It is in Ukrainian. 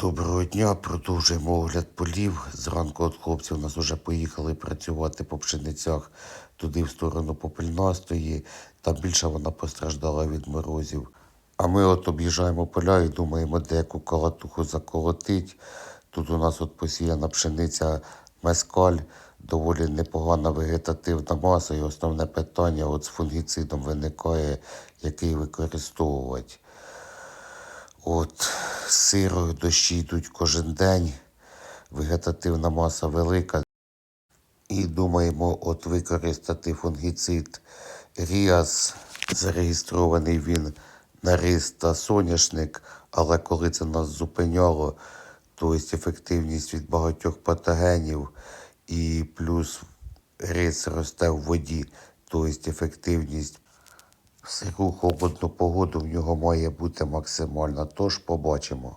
Доброго дня, продовжуємо огляд полів. Зранку от хлопці у нас вже поїхали працювати по пшеницях туди в сторону Попельнастої. Там більше вона постраждала від морозів. А ми от об'їжджаємо поля і думаємо, де яку колотуху заколотить. Тут у нас от посіяна пшениця мескаль, доволі непогана вегетативна маса. І основне питання от з фунгіцидом виникає, який використовувати. От сиро дощі йдуть кожен день, вегетативна маса велика. І думаємо, от використати фунгіцид Ріас. Зареєстрований він на рис та соняшник, але коли це нас зупиняло, то є ефективність від багатьох патогенів і плюс рис росте в воді, то є ефективність в сиру холодну погоду в нього має бути максимальна. Тож побачимо.